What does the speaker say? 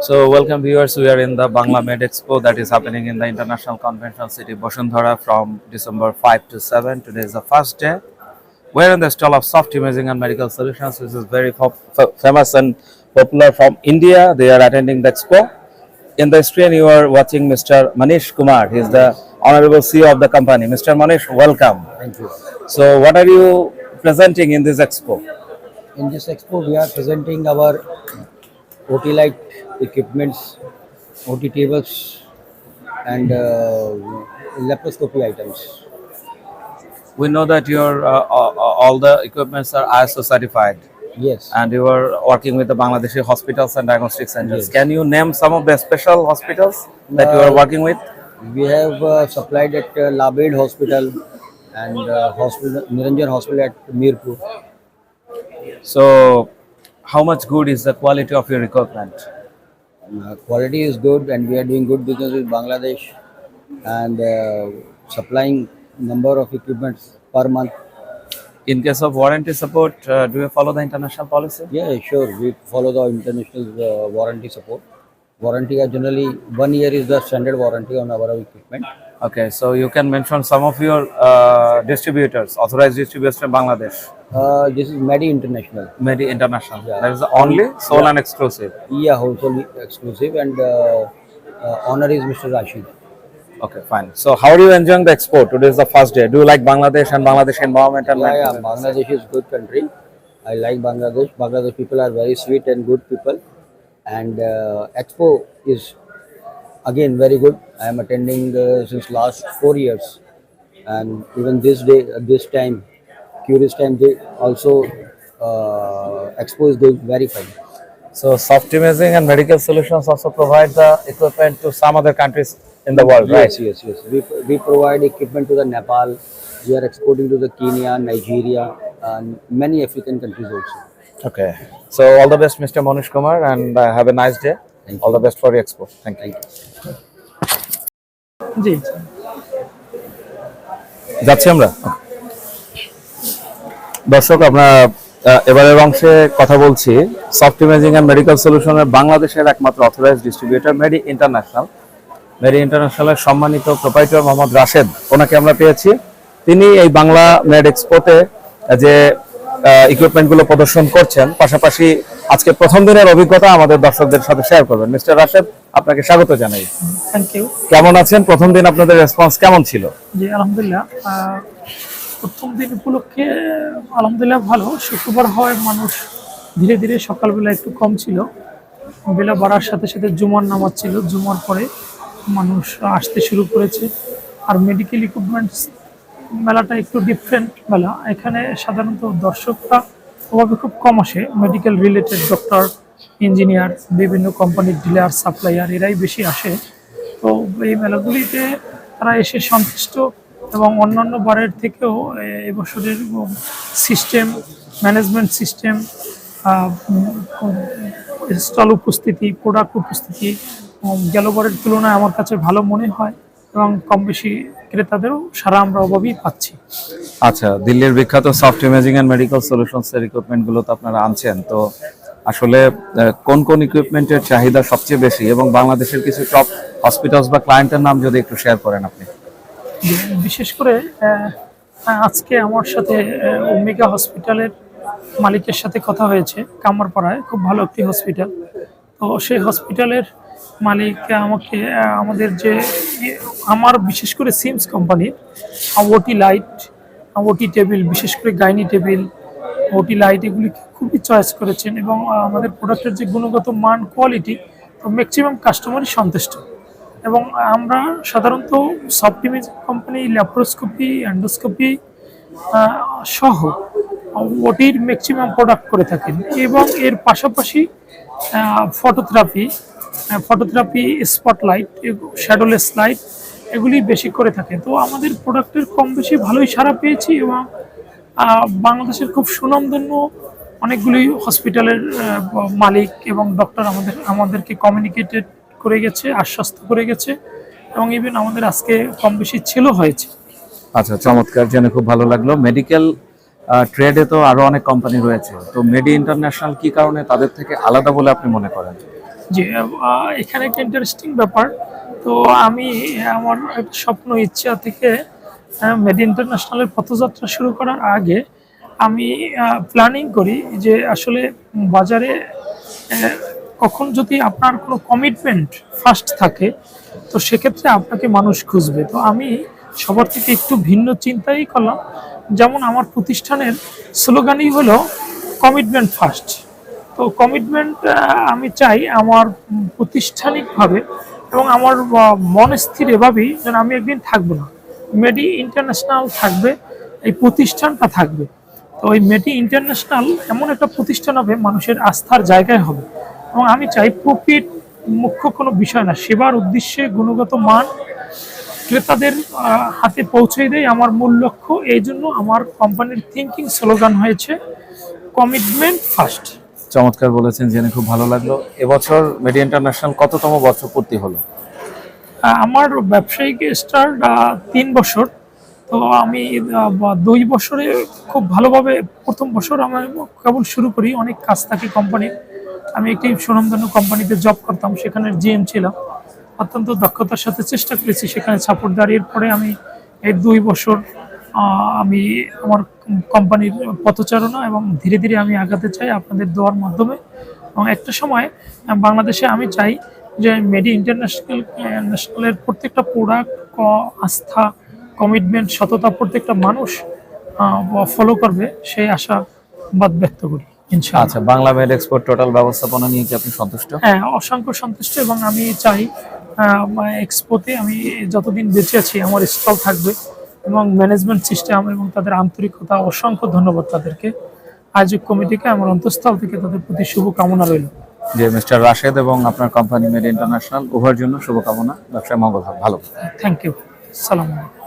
So, welcome viewers. We are in the Bangla Med Expo that is happening in the International Convention City, Bosundhara from December 5 to 7. Today is the first day. We're in the stall of soft imaging and medical solutions, which is very famous and popular from India. They are attending the expo. In the screen, you are watching Mr. Manish Kumar. He is the honorable CEO of the company. Mr. Manish, welcome. Thank you. So, what are you presenting in this expo? In this expo, we are presenting our OT light equipments, OT tables, and uh, laparoscopy items. We know that your uh, uh, all the equipments are ISO certified. Yes. and you are working with the Bangladeshi hospitals and diagnostic centers. Yes. Can you name some of the special hospitals that you are working with? We have uh, supplied at uh, Labed Hospital and uh, hospital Niranjan Hospital at Mirpur. So, how much good is the quality of your equipment? Uh, quality is good, and we are doing good business with Bangladesh and uh, supplying number of equipments per month. In case of warranty support, uh, do you follow the international policy? Yeah, sure. We follow the international uh, warranty support. Warranty are generally one year is the standard warranty on our equipment. Okay, so you can mention some of your uh, distributors, authorized distributors in Bangladesh, Uh, this is Medi International. Medi International. Yeah. That is the only sole and exclusive. Yeah, wholesale exclusive, and uh, uh, honor is Mr. Rashid. Okay, fine. So, how are you enjoying the expo? Today is the first day. Do you like Bangladesh and Bangladesh environment and Yeah, yeah. Bangladesh is good country. I like Bangladesh. Bangladesh people are very sweet and good people, and uh, Expo is again very good. I am attending uh, since last four years, and even this day, uh, this time, curious time, they also uh, Expo is going very fine. So soft imaging and medical solutions also provide the equipment to some other countries in the world, right? Yes, yes, yes. We, we provide equipment to the Nepal. We are exporting to the Kenya, Nigeria, and many African countries also. Okay. So all the best, Mr. Monish Kumar, and uh, have a nice day. Thank all the best for the expo. Thank you. জি যাচ্ছি আমরা দর্শক আমরা আহ, এবারের অংশে কথা বলছি। Soft imaging and medical সলিউশনের বাংলাদেশের একমাত্র অথরাইজড ডিস্ট্রিবিউটর মেডি ইন্টারন্যাশনাল মেডি ইন্টারন্যাশনালের সম্মানিত প্রোপাইটর মোহাম্মদ রাশেদ ওনাকে আমরা পেয়েছি। তিনি এই বাংলা মেড এক্সপোতে যে ইকুইপমেন্টগুলো প্রদর্শন করছেন পাশাপাশি আজকে প্রথম দিনের অভিজ্ঞতা আমাদের দর্শকদের সাথে শেয়ার করবেন। মিস্টার রাশেদ আপনাকে স্বাগত জানাই। থ্যাংক ইউ কেমন আছেন? প্রথম দিন আপনাদের রেসপন্স কেমন ছিল? জি আলহামদুলিল্লাহ। প্রথম দিন উপলক্ষে আলহামদুলিল্লাহ ভালো। শুক্রবার হয় মানুষ ধীরে ধীরে সকালবেলা একটু কম ছিল। বেলা বাড়ার সাথে সাথে জুমার নামাজ ছিল। জুমার পরে মানুষ আসতে শুরু করেছে। আর মেডিকেল ইকুইপমেন্টস মেলাটা একটু ডিফারেন্ট মেলা। এখানে সাধারণত দর্শকরা অভাবে খুব কম আসে। মেডিকেল রিলেটেড ডক্টর ইঞ্জিনিয়ার বিভিন্ন কোম্পানির ডিলার সাপ্লায়ার এরাই বেশি আসে। তো এই মেলাগুলিতে তারা এসে সন্তুষ্ট এবং অন্যান্য বারের থেকেও এবছরের সিস্টেম ম্যানেজমেন্ট সিস্টেম স্টল উপস্থিতি প্রোডাক্ট উপস্থিতি উম, গেল বারের তুলনায় আমার কাছে ভালো মনে হয় এবং কম বেশি ক্রেতাদেরও সারা আমরা অভাবই পাচ্ছি। আচ্ছা দিল্লির বিখ্যাত soft imaging and medical solutions এর ইকুইপমেন্টগুলো তো আপনারা আনছেন তো আসলে কোন কোন ইকুইপমেন্টের চাহিদা সবচেয়ে বেশি? এবং বাংলাদেশের কিছু টপ হসপিটালস বা ক্লায়েন্টের নাম যদি একটু শেয়ার করেন আপনি। বিশেষ করে আজকে আমার সাথে ওমেগা হসপিটালের মালিকের সাথে কথা হয়েছে, কামারপাড়ায়, খুব ভালো একটি হসপিটাল। তো সেই হসপিটালের মালিক আমাকে আমাদের যে, আমার বিশেষ করে সিমস কোম্পানির ওটি লাইট ওটি টেবিল, বিশেষ করে গাইনি টেবিল ওটি লাইট এগুলি খুবই চয়েস করেছেন এবং আমাদের প্রোডাক্টের যে গুণগত মান, কোয়ালিটি, তো ম্যাক্সিমাম কাস্টমারই সন্তুষ্ট। এবং আমরা সাধারণত soft image company laparoscopy endoscopy সহ ওটির ম্যাক্সিমাম প্রোডাক্ট করে থাকেন এবং এর পাশাপাশি phototherapy phototherapy spotlight shadowless light এগুলি বেশি করে থাকে তো আমাদের প্রোডাক্টের কম বেশি ভালোই সাড়া পেয়েছি এবং বাংলাদেশের খুব সুনামধন্য অনেকগুলি হসপিটালের মালিক এবং ডক্টর আমাদের, আমাদেরকে কমিউনিকেটেড করে গেছে আশ্বস্ত করে গেছে এবং ইভেন আমাদের আজকে কম বেশি ছিল হয়েছে। আচ্ছা চমৎকার জেনে খুব ভালো লাগল। মেডিকেল ট্রেডে তো আরও অনেক কোম্পানি রয়েছে। তো মেডি ইন্টারন্যাশনাল কি কারণে তাদের থেকে আলাদা বলে আপনি মনে করেন? যে এখানে একটা ইন্টারেস্টিং ব্যাপার। তো আমি আমার স্বপ্ন ইচ্ছা থেকে মেডি ইন্টারন্যাশনালের পথযাত্রা শুরু করার আগে আমি প্ল্যানিং করি যে আসলে বাজারে কখন যদি আপনার কোনো কমিটমেন্ট ফার্স্ট থাকে, তো সেক্ষেত্রে আপনাকে মানুষ খুঁজবে। তো আমি সবার থেকে একটু ভিন্ন চিন্তাই করলাম। যেমন আমার প্রতিষ্ঠানের স্লোগানই হলো কমিটমেন্ট ফার্স্ট তো কমিটমেন্ট আমি চাই আমার প্রতিষ্ঠানিকভাবে এবং আমার মন স্থির এভাবেই যেন আমি একদিন থাকব না। মেডি ইন্টারন্যাশনাল থাকবে, এই প্রতিষ্ঠানটা থাকবে। তো ওই মেডি ইন্টারন্যাশনাল এমন একটা প্রতিষ্ঠান হবে, মানুষের আস্থার জায়গায় হবে। এবং আমি চাই প্রফিট মুখ্য কোনো বিষয় না। সেবার উদ্দেশ্যে গুণগত মান ক্রেতাদের হাতে পৌঁছে দেয় আমার মূল লক্ষ্য। এই জন্য আমার কোম্পানির থিঙ্কিং স্লোগান হয়েছে কমিটমেন্ট ফার্স্ট চমৎকার বলেছেন জেনে খুব ভালো লাগল। এবছর মেডি ইন্টারন্যাশনাল কততম বছর পূর্তি হলো? আমার ব্যবসায়িক স্টার্ট তিন বছর। তো আমি দুই বছরে খুব ভালোভাবে প্রথম বছর আমি কেবল শুরু করি অনেক কাজ থাকে কোম্পানির। আমি একটি সুনামধন্য কোম্পানিতে জব করতাম, সেখানে জিএম ছিলাম। অত্যন্ত দক্ষতার সাথে চেষ্টা করেছি সেখানে সাপোর্ট দাঁড়িয়ে পরে আমি এই দুই বছর আমি আমার কোম্পানির পথচারণা এবং ধীরে ধীরে আমি আগাতে চাই আপনাদের দোয়ার মাধ্যমে। এবং একটা সময়, বাংলাদেশে আমি চাই যে মেডি ইন্টারন্যাশনাল ন্যাশনালের প্রত্যেকটা প্রোডাক্ট আস্থা কমিটমেন্ট সততা প্রত্যেকটা মানুষ ফলো করবে, সেই আশা বাদ ব্যক্ত করি। আচ্ছা বাংলা মেড এক্সপোর্ট টোটাল ব্যবস্থাপনা নিয়ে কি আপনি সন্তুষ্ট? হ্যাঁ অসংখ্য সন্তুষ্ট এবং আমি চাই এক্সপোতে আমি যতদিন বেঁচে আছি আমার স্টল থাকবে এবং ম্যানেজমেন্ট সিস্টেম এবং তাদের আন্তরিকতা অসংখ্য ধন্যবাদ তাদেরকে। আয়োজক কমিটিকে আমার অন্তঃস্থল থেকে তাদের প্রতি শুভকামনা রইল। যে মিস্টার রাশেদ এবং আপনার কোম্পানি মেড ইন্টারন্যাশনাল উভয়ের জন্য শুভকামনা ব্যবসায় মঙ্গল। ভালো থ্যাংক ইউ সালাম আলাইকুম।